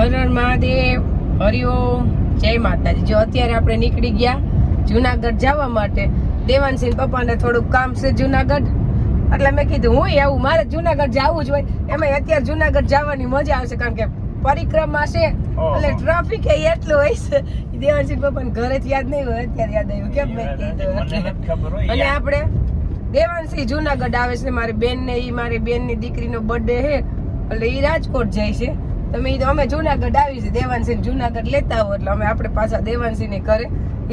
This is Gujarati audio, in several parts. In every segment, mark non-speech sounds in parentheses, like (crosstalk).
હર હર મહાદેવ હરિઓમ જય માતાજી. જો અત્યારે આપણે નીકળી ગયા જુનાગઢ જવા માટે દેવાનસિંહ પપ્પાને થોડુંક કામ છે જુનાગઢ. એટલે મેં કીધું હું આવું મારે જુનાગઢ જવું જ હોય. એમાં અત્યારે જુનાગઢ જવાની મજા આવશે કારણ કે પરિક્રમા છે. એટલે ટ્રાફિક એટલું હોય છે. દેવાનસિંહ પપ્પાને ઘરેથી યાદ નહીં હોય અત્યારે યાદ આવ્યું. કેમ મેં કીધું? અને આપણે દેવાનસિંહ જુનાગઢ આવે છે. મારી બેન ને એ મારી બેનની દીકરીનો બર્થડે છે. એટલે એ રાજકોટ જાય છે. તમે અમે જુનાગઢ આવી છે દેવાનસિંહ જુનાગઢ લેતા આવો એટલે અમે આપણે પાછા દેવાનસિંહ ને ઘરે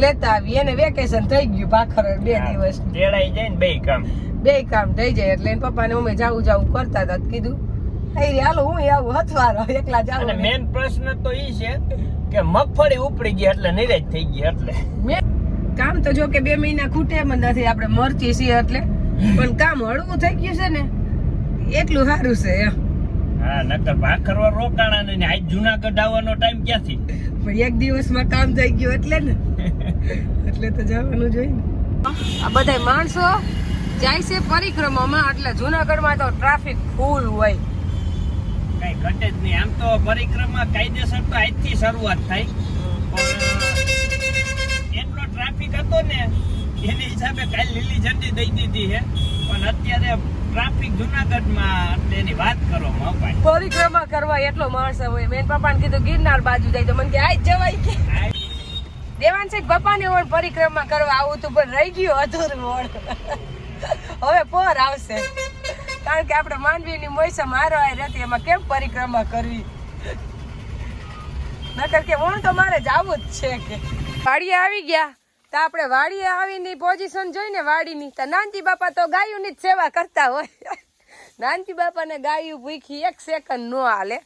લેતા આવી એને વેકેશન થઈ ગયું ભાખર બે દિવસ જેડાઈ જાય ને બે કામ. બે કામ થઈ જાય એટલે એના પપ્પાને અમે જાવું જાવું કરતા હતા કીધું "આઈ રે, હાલો હું આવું હથવારો એકલા અને જાવું મેન પ્રશ્ન તો ઈ છે કે મગફળી ઉપડી ગઈ એટલે નિરાશ થઈ ગઈ એટલે. મેં કામ તો જો કે બે મહિના ખૂટે એમ નથી આપણે મરચી છીએ એટલે. પણ કામ હળવું થઈ ગયું છે ને એટલું સારું છે એમ. હા નકર ભાખરવા રોકાણા ને આજ જુનાગઢ આવવાનો ટાઈમ ક્યાંથી? પણ એક દિવસમાં કામ થઈ ગયું એટલે ને. (laughs) એટલે તો જવાનું જોઈએ ને. આ બધા માણસો જાય છે પરિક્રમામાં એટલે જુનાગઢમાં તો ટ્રાફિક ફૂલ હોય. કઈ ઘટે જ નહીં. આમ તો પરિક્રમા કાયદેસર તો આજથી શરૂઆત થાય. પણ એટલો ટ્રાફિક હતો ને એની હિસાબે કાલ લીલી ઝંડી દઈ દીધી છે. પણ અત્યારે ટ્રાફિક જુનાગઢમાં એની વાત કરો મપાય પરિક્રમા કરવા એટલો માણસ હોય. મેન પપ્પાને કીધું ગિરનાર બાજુ જાય. તો મને કે આજ જવાય કે? દેવાન છે પપ્પાને ઓણ પરિક્રમા કરવા આવું તું પણ રહી ગયું અધૂરું ઓણ હવે પર આવશે. કારણ કે આપણે માંડવીની મોસમ હારો આય રહેતી એમાં કેમ પરિક્રમા કરવી? નકર કે વણ તો મારે જાવું જ છે કે. વાડીએ આવી ગયા. આપણે વાડીએ આવીને પોઝિશન જોઈને વાડીની તો નાનજી બાપા તો ગાયોની જ સેવા કરતા હોય. (laughs) નાનજી બાપાને ગાયું ભૂખી એક સેકન્ડ નો હાલે.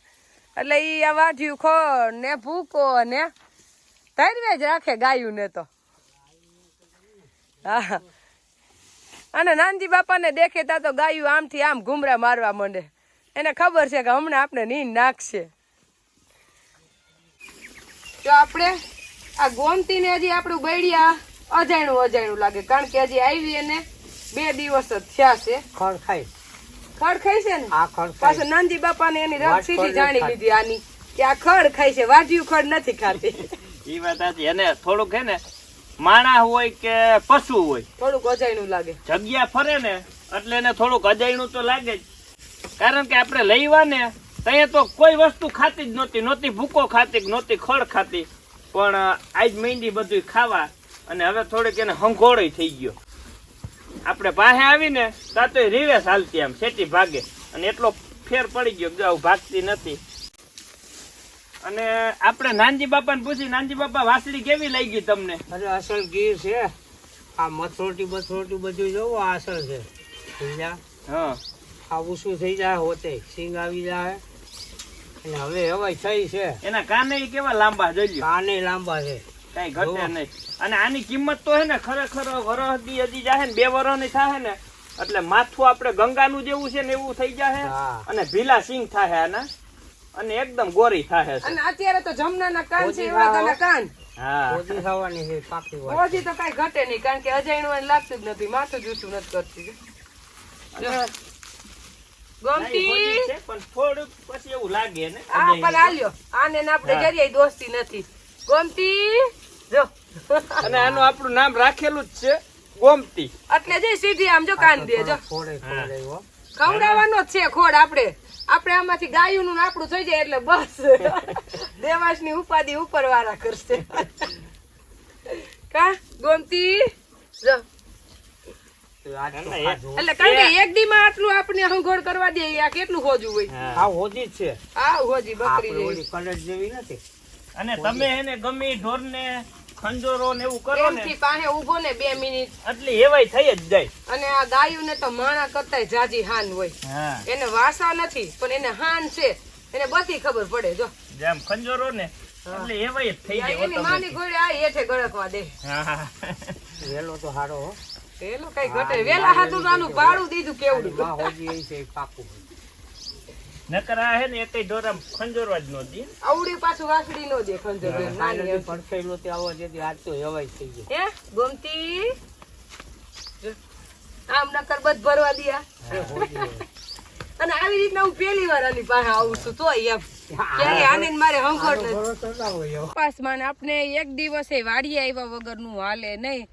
એટલે એ આ વાઢ્યું ખોળ ને ભૂકો ને તરવે જ રાખે ગાયું ને તો. હા. અને નાનજી બાપાને દેખે તા તો ગાયું આમથી આમ ઘૂમરા મારવા માંડે. એને ખબર છે કે હમણાં આપણે નીંદ નાખશે. તો આપણે આ ગોમતીને હજી આપણું બૈડિયા અજાણ્યું અજાણ્યું લાગે. કારણ કે હજી આવી એને બે દિવસ જ થયા છે. ખડ ખાઈ. ખડ ખાઈ છે ને? આ ખડ પાછું બાપાને એની રગ સીધી ખડ જાણી લીધી આની કે આ ખડ ખાઈ છે વાજ્યું ખડ નથી ખાતી. એ વાત સાચી. એને થોડુંક હે ને માણા હોય કે પશુ હોય થોડુંક અજાણું લાગે. જગ્યા ફરે ને એટલે એને થોડુંક અજાયણું તો લાગે જ. કારણ કે આપણે લઈવા ને ત્યાં તો કોઈ વસ્તુ ખાતી જ નહોતી નહોતી ભૂકો ખાતી કે નહોતી ખડ ખાતી. પણ આજ મહેંદી બધું ખાવા અને હવે થોડીક એને હંખોળો થઈ ગયો. આપણે પાસે આવીને તાતો તો રિવેસ હાલતી આમ શેટી ભાગે. અને એટલો ફેર પડી ગયો કે આવું ભાગતી નથી. અને આપણે નાનજી બાપાને પૂછી નાનજી બાપા વાસળી કેવી લઈ ગઈ તમને? અરે અસલ ગીર છે. આ મથરોટી બથરોટી બધું જોવો આ અસલ છે. હા. આ શું થઈ જાય હોતે. સિંગ આવી જાય અને હવે હવાઈ થઈ છે. એના કાને કેવા લાંબા જોઈ લ્યો. કાને લાંબા છે. કઈ ઘટે. નહીં. અને આની કિંમત તો હે ને ખરેખર વરસ દી હજી જાહે ને બે વરસની થાય ને એટલે માથું આપણે ગંગાનું જેવું છે ને એવું થઈ જાહે. અને ભીલા સિંગ થાય આના. અને એકદમ ગોરી થાય છે. અને અત્યારે તો જમનાના કાન છે એવા ખાઓ. કાન. ઓછી થવાની છે પાકી વાત. ઓછી તો કઈ ઘટે નહીં કારણ કે અજાણ્યું એને લાગતું જ નથી. માથું જૂઠું નથી કરતી. ગમતી? પણ થોડુંક પછી એવું લાગે ને. આ પણ આલ્યો. આને ને આપણે. જરીય દોસ્તી નથી. ગમતી? જો. અને આનું આપણું નામ રાખેલું જ છે ગોમતી. એટલે જઈ સીધી આમ જો કાન દે જો. થોડે થોડે હો. ખવડાવવાનો જ છે ખોડ આપણે. આપણે આમાંથી ગાયું નું આપણું થઈ જાય એટલે બસ. (laughs) દેવાસની ઉપાધિ ઉપર વાળા કરશે. કા? ગોમતી? જો. એટલે કારણ કે એક દી માં આટલું આપણે હંગોળ કરવા દે આ કેટલું હોજું હોય? આ હોજી છે. આ હોજી બકરી જેવી. કલર જેવી નથી. અને તમે એને ગમે ઢોર ને ખંજોરો ને એવું કરો ને એમથી પાસે ઊભો ને બે મિનિટ. એટલે એવાય થઈ જ જાય. અને આ ગાયું ને તો માણા કરતા જાજી હાન હોય. એને વાસા નથી પણ એને હાન છે. એને બધી ખબર પડે જો. જેમ ખંજોરો ને એટલે એવાય થઈ જાય એની માની ઘોડે આ હેઠે ગળકવા દે. વેલો તો હારો હો. પેલો કઈ ઘટે. વેલા હાથું આનું ભાડું દીધું કેવડું? માં હોજી એ છે પાકું નકર આ હે ને એકેય ઢોર આમ ખંજોરવા જ નો દે. આવડી પાછું વાસડી નો દે ખંજર. નાની પડખેલો તે આવો જે આજ તો હેવાય થઈ ગયો. હે ગોમતી? આમ નકર બધ ભરવા દિયા એ. અને આવી રીતના હું પહેલી વાર આની પાસે આવું છું તોય એમ. ક્યારેય આને મારે હંખોટ નથી. ભરોસો ના હોય એવો. કપાસમાં આપણે એક દિવસે વાડી આવ્યા વગરનું હાલે નહીં.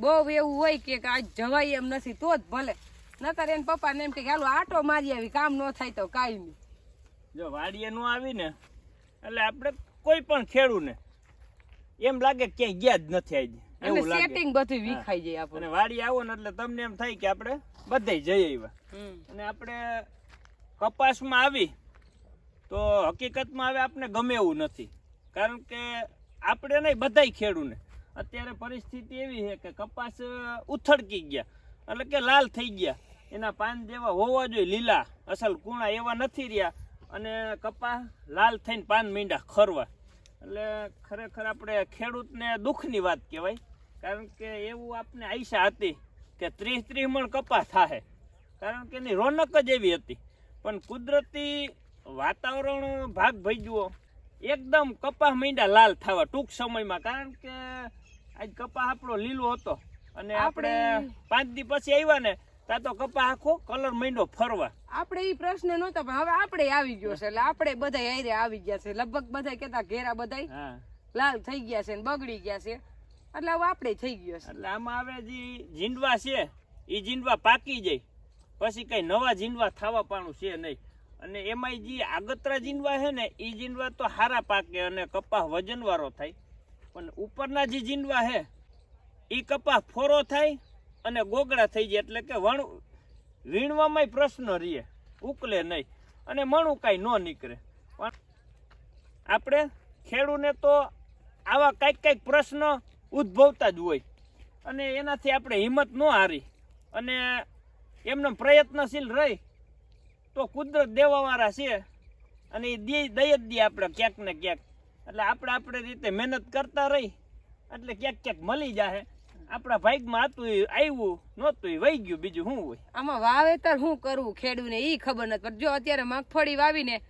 બહુ એવું હોય કે આજ જવાય એમ નથી તો જ ભલે. નકર એને પપ્પાને એમ કે હાલો આટો મારી આવી કામ ન થાય તો કાંઈ નહીં. જો વાડીએ નો આવી ને એટલે આપણે કોઈ પણ ખેડૂને એમ લાગે કે ક્યાંય ગયા જ નથી આવી એવું લાગે. સેટિંગ બધું વિખાઈ જાય આપણે. વાડી આવો ને એટલે તમને એમ થાય કે આપણે બધે જઈ આવ્યા. અને આપણે કપાસમાં આવી તો હકીકતમાં હવે આપણે ગમે એવું નથી. કારણ કે આપણે નહીં બધાય ખેડૂને. અત્યારે પરિસ્થિતિ એવી છે કે કપાસ ઉથડકી ગયા. એટલે કે લાલ થઈ ગયા. એના પાન જેવા હોવા જોઈએ લીલા. અસલ કુણા એવા નથી રહ્યા. અને કપાસ લાલ થઈને પાન મીંડા ખરવા. એટલે ખરેખર આપણે ખેડૂતને દુઃખની વાત કહેવાય. કારણ કે એવું આપણે આઈશા હતી કે ત્રીસ ત્રીસ મણ કપાસ થાય કારણ કે એની રોનક જ એવી હતી. પણ કુદરતી વાતાવરણ ભાગ ભજવો એકદમ કપાસ મીંડા લાલ થવા ટૂંક સમયમાં. કારણ કે આજ કપા આપણો લીલો હતો. અને આપણે પાંચ દી પછી આવ્યા ને ત્યાં તો કપા આખો કલર મહિનો ફરવા. આપણે એ પ્રશ્ન નહોતો પણ હવે આપણે આવી ગયો છે. એટલે આપણે બધા આયરે આવી ગયા છે. લગભગ બધા કેતા ઘેરા બધા હા. લાલ થઈ ગયા છે ને બગડી ગયા છે. એટલે હવે આપણે થઈ ગયો છે. એટલે આમાં હવે જે જીંડવા છે એ જીંડવા પાકી જાય. પછી કઈ નવા જીંડવા થવા પાણું છે નહીં. અને એમાંય જે આગતરા જીંડવા છે ને એ જીંડવા તો હારા પાકે અને કપાસ વજનવાળો થાય. પણ ઉપરના જે જીંડવા છે એ કપાસ ફોરો થાય અને ગોગળા થઈ જાય એટલે કે વણ, વીણવામાંય પ્રશ્ન રહીએ, ઉકલે નહીં અને મણું કાંઈ ન નીકળે. પણ આપણે ખેડૂને તો આવા કંઈક કંઈક પ્રશ્ન ઉદ્ભવતા જ હોય અને એનાથી આપણે હિંમત ન હારી અને એમનો પ્રયત્નશીલ રહી તો કુદરત દેવાવાળા છે અને એ દે દઈ જ દે આપણે ક્યાંક ને ક્યાંક એટલે આપણે આપણે રીતે મહેનત કરતા રહી. એટલે ક્યાંક ક્યાંક મળી જાય આપણા ભાગમાં હતું આવ્યું નહોતું વહી ગયું બીજું શું હોય? આમાં વાવેતર શું કરવું ખેડૂને? એ ખબર નથી. પણ જો અત્યારે મગફળી વાવીને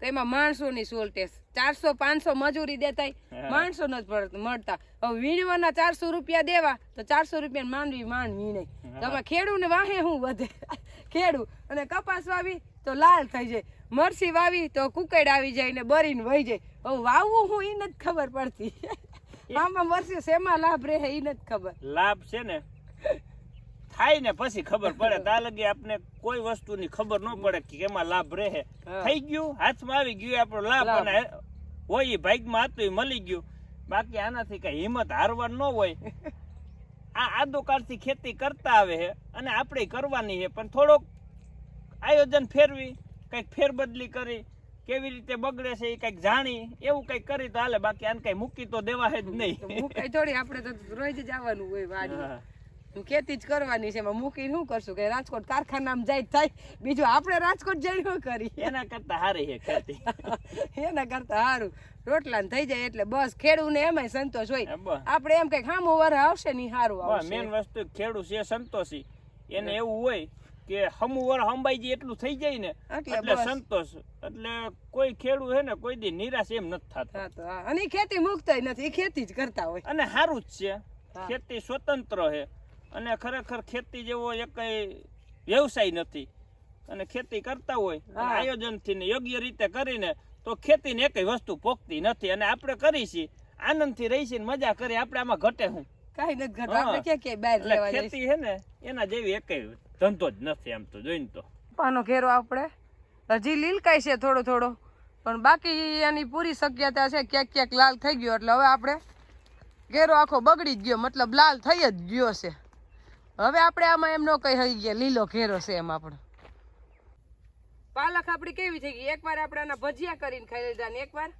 તો એમાં માણસોની શોર્ટેજ ચારસો પાંચસો મજૂરી દેતાય. હા. માણસો નથી મળતા. હવે વીણવાના ચારસો રૂપિયા દેવા તો ચારસો રૂપિયા માંડવી માંડ વીણે. તો ખેડૂને વાહે શું વધે? (laughs) ખેડૂ અને કપાસ વાવી તો લાલ થઈ જાય. મરસી વાવી તો કુકડ આવી જાય ને બરીને વહી જાય. હવે વાવવું હું એ નથી ખબર પડતી. (laughs) આમાં મરસી શેમાં લાભ રહે એ નથી ખબર. લાભ છે ને? થાય ને પછી ખબર પડે. તા લગી આપણે કોઈ વસ્તુની ખબર ન પડે કે એમાં લાભ રહે. થઈ ગયું હાથમાં આવી ગયું આપણો લાભ. અને હોય એ ભાગમાં હતું એ મળી ગયું. બાકી આનાથી કઈ હિંમત હારવા ન હોય. (laughs) આ આદોકાળથી ખેતી કરતા આવે છે અને આપણે કરવાની છે. પણ થોડોક આયોજન ફેરવી. કંઈક ફેરબદલી કરી કેવી રીતે બગડે છે એ કંઈક જાણી એવું કંઈક કરી તો હાલે બાકી આને કઈ મૂકી તો દેવા જ નહીં. મૂકાય થોડી આપણે તો રોજ જવાનું હોય વાડી. ખેતી જ કરવાની છે એમાં મૂકીને શું કરશું? કે રાજકોટ કારખાનામાં જાય થાય. બીજું આપણે રાજકોટ જઈને શું કરી એના કરતા હારી છે ખેતી. (laughs) એના કરતા સારું રોટલા ને થઈ જાય એટલે બસ ખેડૂ ને એમાંય સંતોષ હોય. આપણે એમ કઈ ખામો વર આવશે નહીં સારું મેન વસ્તુ ખેડૂ છે સંતોષી. એને એવું હોય કે હમુવર હંબાઈ એટલું થઈ જાય ને એટલે સંતોષ. એટલે કોઈ ખેડૂત હે ને કોઈ દી નિરાશ એમ નથી થતો. હા હા. અને ખેતી મુક્ત નથી ખેતી જ કરતા હોય. અને સારું જ છે. ખેતી સ્વતંત્ર છે અને ખરેખર ખેતી જેવો એક વ્યવસાય નથી. અને ખેતી કરતા હોય હા. આયોજનથી ને યોગ્ય રીતે કરીને તો ખેતીને એકય વસ્તુ પોકતી નથી. અને આપણે કરી છીએ આનંદથી રહી છીએ ને મજા કરી આપણે આમાં ઘટે હું. કઈ નથી ઘટે હા. આપણે ક્યાં ક્યાંય બહાર ખેતી છે ને એના જેવી એકય ધંધો જ નથી આમ તો જોઈને તો. પાનો ઘેરો આપણે. હજી લીલકાય છે થોડો થોડો. પણ બાકી એની પૂરી શક્યતા છે ક્યાંક ક્યાંક લાલ થઈ ગયો એટલે હવે આપણે ઘેરો આખો બગડી જ ગયો મતલબ લાલ થઈ જ ગયો છે. હવે આપણે આમાં એમ ન કહી હઈ ગયા લીલો ઘેરો છે એમ આપણો. પાલક આપણી કેવી થઈ ગઈ? એકવાર આપણે આના ભજીયા કરીને ખાઈ લીધા ને એકવાર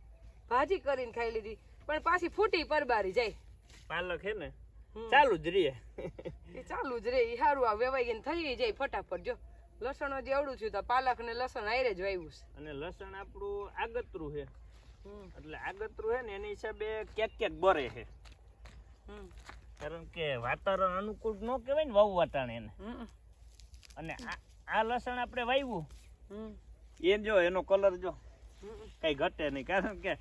ભાજી કરીને ખાઈ લીધી. પણ પાછી ફૂટી પરબારી જાય. પાલક હે ને ચાલુ જ રહીએ એ ચાલુ જ રે એ સારું આ વેવાઈ ગઈને થઈ જાય ફટાફટ જો. લસણ હજી એવડું થયું તો પાલક ને લસણ આયરે જ વાવ્યું છે. અને લસણ આપણું આગતરું છે. એટલે આગતરું છે ને એની હિસાબે ક્યાંક ક્યાંક બરે છે. હમ, કારણ કે વાતાવરણ અનુકૂળ ન કહેવાય ને વાવ વાટાણે એને. હમ, અને આ આ લસણ આપણે વાવ્યું હમ, એ જો એનો કલર જો. કઈ ઘટે નહીં કારણ કે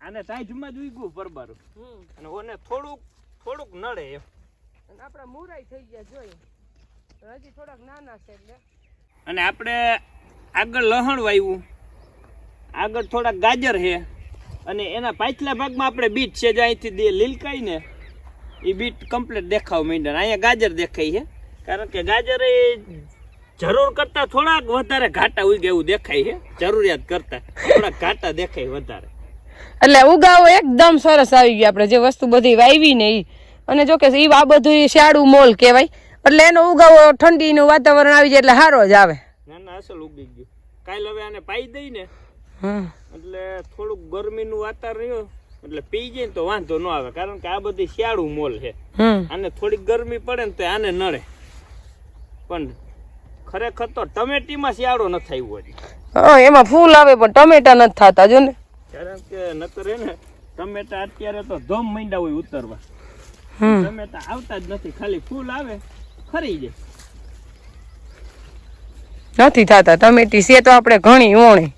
આને સાઈઝમાં જ ઉગ્યું પરબારું. અને ઓને થોડુંક થોડુંક નડે એમ. અને આપણા મુરાઈ થઈ ગયા જોઈએ હજી થોડાક નાના છે એટલે. અને આપણે આગળ લહણ વાવ્યું આગળ થોડાક ગાજર છે. અને એના પાછલા ભાગમાં આપણે બીટ છે જે અહીંથી દે લીલકાઈ ને એ બીટ કમ્પ્લીટ દેખાવ માંડ્યા. અહીંયા ગાજર દેખાય છે. કારણ કે ગાજર એ જરૂર કરતા થોડાક વધારે ઘાટા ઉગે એવું દેખાય છે. જરૂરિયાત કરતા થોડાક ઘાટા દેખાય વધારે. એટલે ઉગાવો એકદમ સરસ આવી ગયો આપણે. જે વસ્તુ બધી વાવી ને ઈ અને જો કે એ આ બધું શિયાળું મોલ કહેવાય. એટલે એનો ઉગાવો ઠંડીનું વાતાવરણ આવી જાય એટલે સારો જ આવે. ના ના અસલ ઉગી ગયું. કાલ હવે આને પાઈ દઈ ને. એટલે થોડુંક ગરમીનું વાતાવરણ રહ્યું એટલે પી જાય ને તો વાંધો ન આવે કારણ કે આ બધી શિયાળું મોલ છે. આને થોડીક ગરમી પડે ને તો આને નડે. પણ ખરેખર તો ટમેટીમાં શિયાળો ન થયું હજી હા એમાં ફૂલ આવે પણ ટમેટા નથી થતા જો ને કારણ કે નતર ને ટમેટા અત્યારે તો ધમ માંડ્યા હોય ઉતરવા. ટમેટા આવતા જ નથી. ખાલી ફૂલ આવે ખરી જાય. નથી થતા. ટમેટી છે તો આપણે ઘણી ઓણી.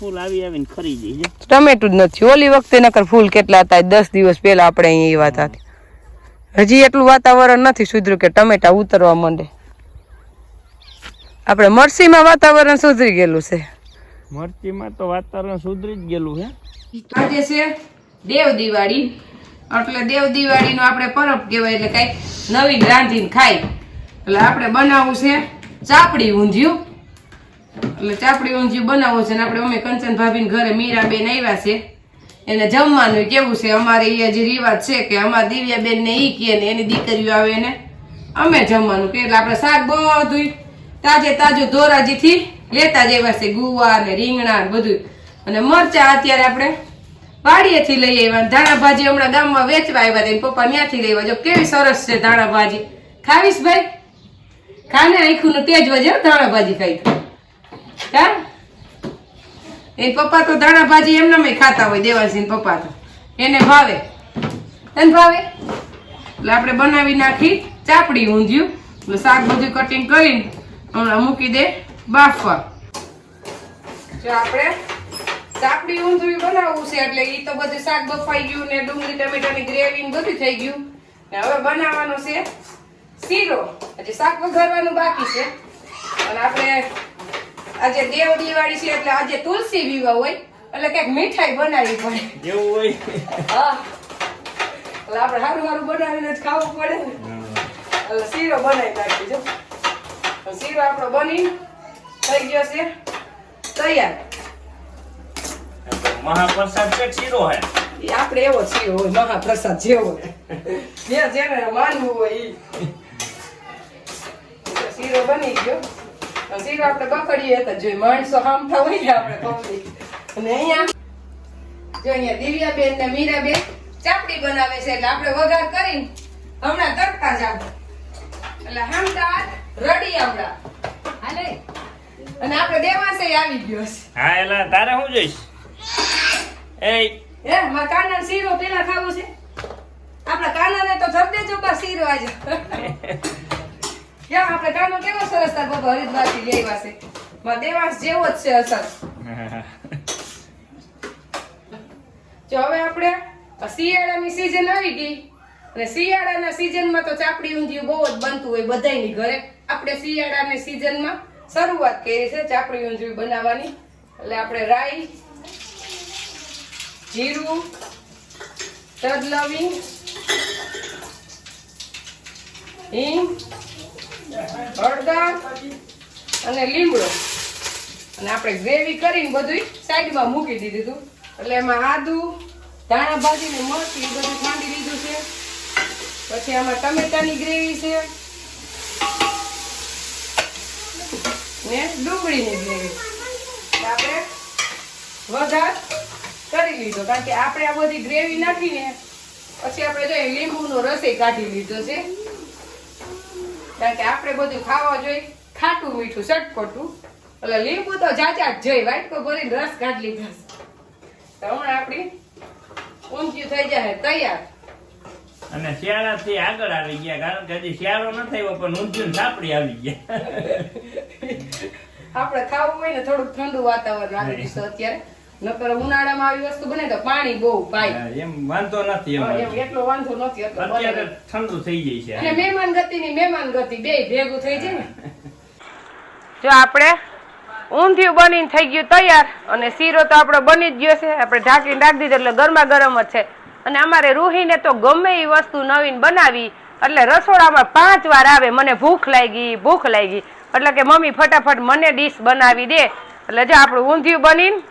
ફૂલ આવી આવીને ખરી જાય ટમેટું જ નથી. ઓલી વખતે નકર ફૂલ કેટલા હતા? દસ દિવસ પહેલા આપણે અહીં એવા હતા. હજી એટલું વાતાવરણ નથી સુધર્યું કે ટમેટા ઉતરવા માંડે. આપણે મરસીમાં વાતાવરણ સુધરી ગયેલું છે. મરચીમાં તો વાતાવરણ સુધરી જ ગયેલું છે. આજે છે દેવ દિવાળી. એટલે દેવ દિવાળીનો આપણે પરબ કહેવાય એટલે કંઈક નવીન રાંધીને ખાય. એટલે આપણે બનાવવું છે ચાપડી ઊંધિયું. એટલે ચાપડી ઊંધિયું બનાવવું છે ને આપણે અમે કંચન ભાભીને ઘરે મીરાબેન આવ્યા છે. એને જમવાનું કેવું છે? અમારે એ હજી રિવાજ છે કે અમારા દિવ્યાબેન ને ઈ કહે ને એની દીકરીઓ આવે ને અમે જમવાનું કે એટલે આપણે શાક બધું તાજે તાજું ધોરાજીથી લેતા જ આવ્યા છે. ગુવા ને રીંગણા બધું અને મરચા અત્યારે આપણે વાડીએથી લઈ આવ્યા ધાણા ભાજી હમણાં ગામમાં વેચવા આવ્યા હતા. પપ્પા ત્યાંથી લઈ આવ્યા. કેવી સરસ છે ધાણા ભાજી. ખાવીશ ભાઈ? ખાને આખું નું તેજ વજે ધાણા ભાજી ખાઈ. હા? એ પપ્પા તો ધાણા ભાજી એમનામાં ખાતા હોય દેવાસિંહ પપ્પા તો. એને ભાવે. તને ભાવે? એટલે આપણે બનાવી નાખી ચાપડી ઊંધિયું. એટલે શાક બધું કટિંગ કરીને હમણાં મૂકી દે બાફવા. જો આપણે ચાપડી ઊંધિયું બનાવવું છે એટલે ઈ તો બધું શાક બફાઈ ગયું ને ડુંગળી ટમેટાની ગ્રેવી બધું થઈ ગયું. ને હવે બનાવવાનો છે શીરો. હજી શાક વઘારવાનું બાકી છે. અને આપણે આજે દેવ દિવાળી છે એટલે આજે તુલસી વિવાહ હોય. એટલે કંઈક મીઠાઈ બનાવી પડે. એવું હોય? હા. એટલે આપણે સારું સારું બનાવીને જ ખાવું પડે ને. એટલે શીરો બનાવી નાખી જો શીરો આપણો બની થઈ ગયો છે તૈયાર. મહાપ્રસાદ છે શીરો હે. એ આપણે એવો શીરો હોય મહાપ્રસાદ જેવો જે જેને માનવું હોય ઈ. શીરો બની ગયો. શીરો આપણે બકડીએ તો જોઈ માણસો હામતા હોય ને આપણે public. અને અહીંયા જો અહીંયા દિવ્યાબેન ને મીરાબેન ચાપડી બનાવે છે એટલે આપણે વઘાર કરીને હમણાં તરતા જાવ એટલે હામતા રડી હમણાં. હાલે? અને આપણે દેવાસે આવી ગયો છે. હા એટલે તારે શું જોઈશ? એ હે કાના શીરો પેલા ખાવું છે. આપણા કાનાને તો ધર દેજો બસ શીરો આજે. કેમ, આપણે કાનો કેવો સરસ તાર બાબા હરિદ્વારથી લઈ આવ્યા છે? દેવાંશ જેવો જ છે અસર જો હવે આપણે શિયાળાની સીઝન આવી ગઈ. અને શિયાળાના સીઝનમાં તો ચાપડી ઊંધિયું બહુ જ બનતું હોય બધાની ઘરે. આપણે શિયાળાની સીઝનમાં શરૂઆત કરી છે ચાપડી ઊંધિયું બનાવવાની. એટલે આપણે રાઈ જીરું તજ લવિંગ, હિંગ, હળદર અને લીમડો. અને આપણે ગ્રેવી કરીને બધું સાઈડમાં મૂકી દીધું હતું. એટલે એમાં આદુ, ધાણા ભાજી ને મરચી બધું ખાંડી લીધું છે. પછી આમાં ટમેટાની ગ્રેવી છે. ને ડુંગળીની ગ્રેવી. આપણે વઘાર કરી લીધો. કારણ કે આપણે આ બધી ગ્રેવી નાખીને પછી આપણે જોઈએ લીંબુનો રસે કાઢી લીધો છે. કારણ કે આપણે બધું ખાવા જોઈએ. ખાટું મીઠું ચટપટું એટલે લીંબુ તો જાજા જ જોઈએ વાટકો ભરીને રસ કાઢી લીધો છે. તો હમણાં આપણી ઊંધિયું થઈ જાય તૈયાર. અને શિયાળા થી આગળ આવી ગયા કારણ કે હજી શિયાળો ન થયો પણ ઊંધિયું ને સાપડી આવી ગયા. આપણે ખાવું હોય ને થોડુંક ઠંડુ વાતાવરણ આવી ગયું અત્યારે. નકર ઉનાળામાં આવી વસ્તુ બને તો પાણી બહુ પાય એમ વાંધો નથી એમ એટલો વાંધો નથી અત્યારે ઠંડુ થઈ જાય અને મહેમાન ગતિ ની મહેમાન ગતિ બે ભેગું થઈ જાય ને. (laughs) જો આપણે ઊંધિયું બનીને થઈ ગયું તૈયાર અને શીરો તો આપણો બની જ ગયો છે આપણે ઢાંકીને રાખી દીધો એટલે ગરમા ગરમ જ છે. અને અમારે રૂહીને તો ગમે એ વસ્તુ નવીન બનાવી એટલે રસોડામાં પાંચ વાર આવે મને ભૂખ લાગી ભૂખ લાગી. એટલે કે મમ્મી ફટાફટ મને ડીશ બનાવી દે. એટલે જો આપણું ઊંધિયું બનીને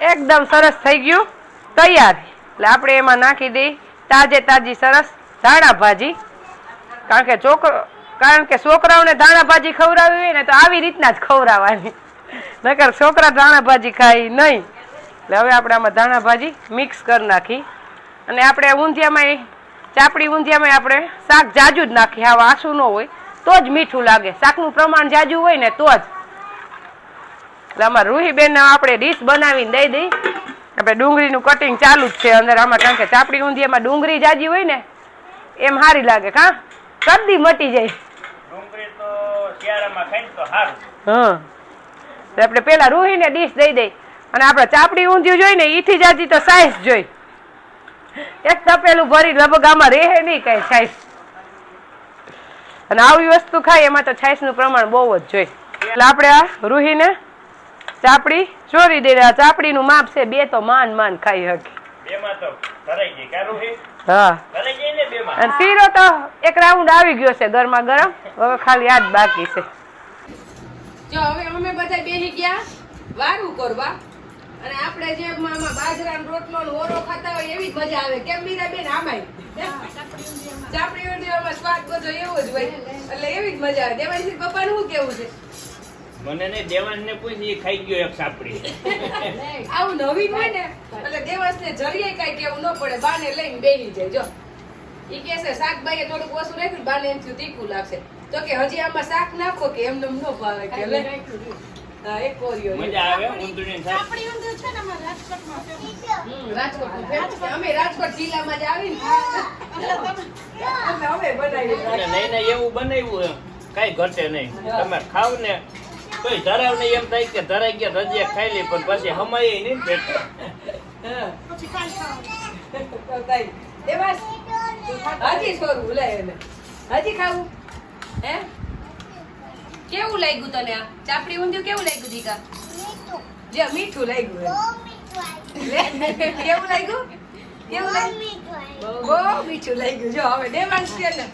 એકદમ સરસ થઈ ગયું. તૈયાર. એટલે આપણે એમાં નાખી દઈ. તાજે તાજી સરસ ધાણા ભાજી. કારણ કે છોકરો કારણ કે છોકરાઓને ધાણા ભાજી ખવડાવી હોય ને તો આવી રીતના જ ખવડાવવાની. નકર છોકરા ધાણા ભાજી ખાય નહીં. એટલે હવે આપણે આમાં ધાણા ભાજી મિક્સ કરી નાખી. અને આપણે ઊંધિયામાં ચાપડી ઊંધિયામાં આપણે શાક જાજુ જ નાખીએ. આવા આસુ ન હોય. તો જ મીઠું લાગે. શાકનું પ્રમાણ જાજુ હોય ને તો જ. એટલે આમાં રૂહીબેન આપણે ડીશ બનાવીને દઈ દઈ. આપણે ડુંગળીનું કટિંગ ચાલુ જ છે અંદર આમાં કારણ કે ચાપડી ઊંધિયામાં ડુંગળી જાજી હોય ને એમ સારી લાગે કા? કદી મટી જાય. હા. આપણે પેલા રૂહીને ડીશ દઈ દઈ. અને આપણે ચાપડી ઊંધિયું જોઈ ને ઈથી જાજી તો સાઈઝ જોઈ. એક તપેલું ભરી લગભગ આમાં રહે નહીં કઈ છાઈસ અને આવી વસ્તુ ખાય એમાં તો છાઈસનું પ્રમાણ બહુ જ જોઈ. એટલે આપણે આ રૂહીને ચાપડી? ચોરી દે ચાપડી ચાપડીનું માપ છે બે તો માન માન ખાઈ હકી. હે. ને અને શીરો તો એક રાઉન્ડ આવી ગયો છે ગરમા ગરમ. હવે ખાલી આ જ બાકી છે. જો હવે અમે બધા બેહી ગયા. વારું કરવા. અને આપણે જે આમાં બાજરાનો રોટલો ને ઓરો ખાતા હોય એવી જ મજા આવે. કેમ બીજા બેન આમાય ચાપડી ઊંધિયામાં સ્વાદ બધો એવો જ હોય. એટલે એવી જ મજા આવે. દેવાંશી પપ્પાનું શું કેવું છે? મને ને દેવાન ને પૂછી ઈ ખાઈ ગયો એક સાપડી. (laughs) આવું નવીન હોય ને એટલે દેવાંશને જરીએ કઈ કેવું ન પડે બાને લઈને બેહી જાય. જો ઈ કે છે શાક બાઈએ થોડુંક ઓછું રાખ્યું બાને એમ થયું તીખું લાગશે. તો કે હજી આમાં શાક નાખો કે એમને ન ભાવે કે લે. હા એક કોરિયો મજા આવે ઊંધું શાક આપણી છે ને અમારે રાજકોટમાં famous. હમ, રાજકોટનું famous છે. અમે રાજકોટ જિલ્લામાં જ આવીને એટલે અમે બનાવી એવું બનાવ્યું કઈ ઘટે નહીં. તમે ખાવ ને તોય ધરાવ નહીં એમ થાય કે ધરાઈ ગયા રજિયા ખાઈ લે પણ પછી હમાય નહીં કાંઈ. દેવાંશ, હજી છોડવું લે એને. હજી ખાવું. હે? કેવું લાગ્યું તને આ? ચાપડી ઊંધિયું કેવું લાગ્યું દીકા? જે મીઠું લાગ્યું. કેવું લાગ્યું? કેવું લાગ્યું? બહુ મીઠું લાગ્યું. જો હવે ને.